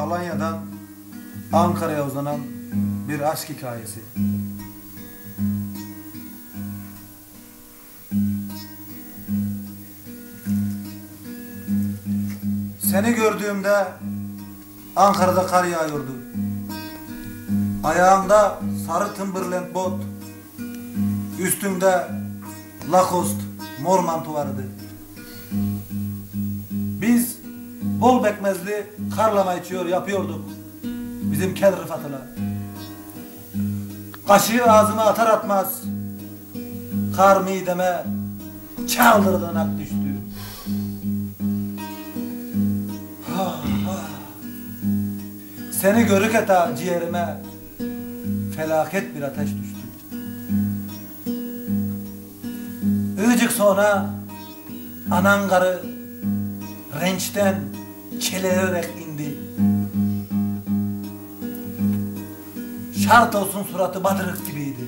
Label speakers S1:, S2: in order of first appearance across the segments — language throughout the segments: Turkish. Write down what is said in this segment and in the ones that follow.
S1: Alanya'dan Ankara'ya uzanan bir aşk hikayesi. Seni gördüğümde Ankara'da kar yağıyordu. Ayağımda sarı Timberland bot, üstümde Lacoste mor manto vardı. Biz bol bekmezli karlama içiyor yapıyorduk. Bizim kel Rıfat'la. Kaşığı ağzıma atar atmaz. Kar mideme çaldırdan ak düştü. Ah, ah. Seni görük eta ciğerime felaket bir ateş düştü. Icık sonra anan karı rençten çelererek indi. Şart olsun suratı badırık gibiydi.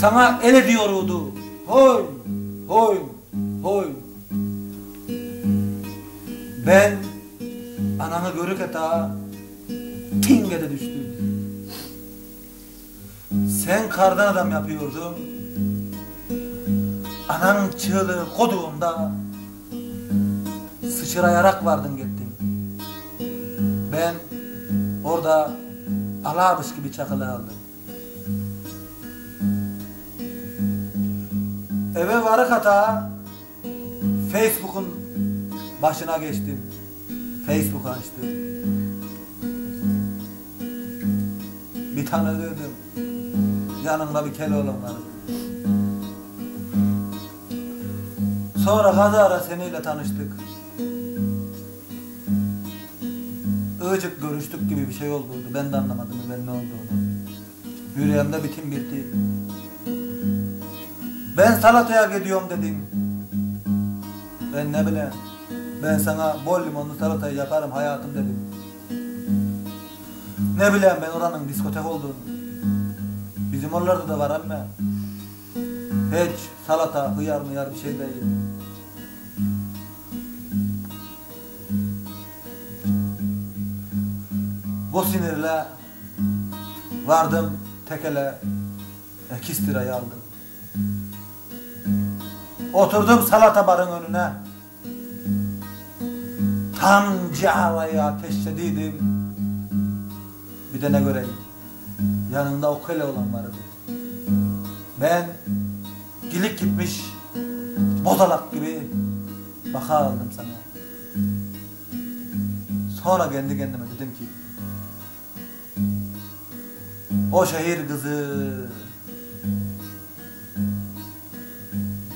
S1: Sana el ediyordu. Hoy, hoy, hoy. Ben ananı görük eta tingede düştüm. Sen kardan adam yapıyordun. Anan çığlığı koduğunda sıçrayarak vardın gittin. Ben orada alamış gibi çakılı aldım. Eve varık hata Facebook'un başına geçtim. Facebook açtım. Bir tane dedim. Yanımda bir Keloğlan vardı. Sonra kazara seninle tanıştık. Icık görüştük gibi bir şey oldu. Ben de anlamadım ben ne olduğunu. Yüreğimde bitim bitti. Ben salataya gidiyorum dedim. Ben ne bileyim. Ben sana bol limonlu salatayı yaparım hayatım dedim. Ne bileyim ben oranın diskotek olduğunu. Bizim oralarda da var ama. Hiç salata, hıyar mıyar bir şey değil. Bu sinirle vardım tekele iki lirayı aldım. Oturdum salata barın önüne. Tam cihavayı ateşlediydim. Bir de ne göreyim. Yanında o kele olan vardı. Ben gilik gitmiş bozalak gibi baka aldım sana. Sonra kendi kendime dedim ki o şehir kızı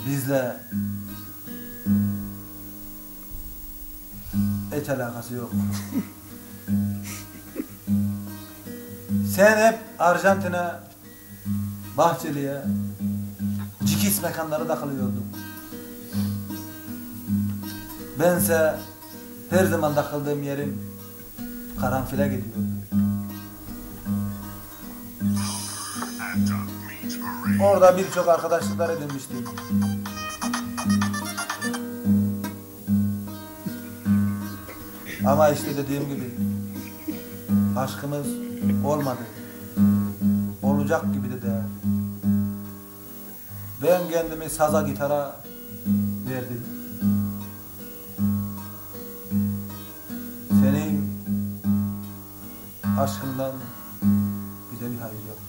S1: bizle hiç alakası yok. Sen hep Arjantin'e, Bahçeli'ye, cikis mekanlara takılıyordun. Bense her zaman takıldığım yerim karanfile gidiyordum. Orada birçok arkadaşlıklar edinmiştim. Ama işte dediğim gibi aşkımız olmadı. Olacak gibi de değil. Ben kendimi saza gitara verdim. Senin aşkından bize bir hayır yok.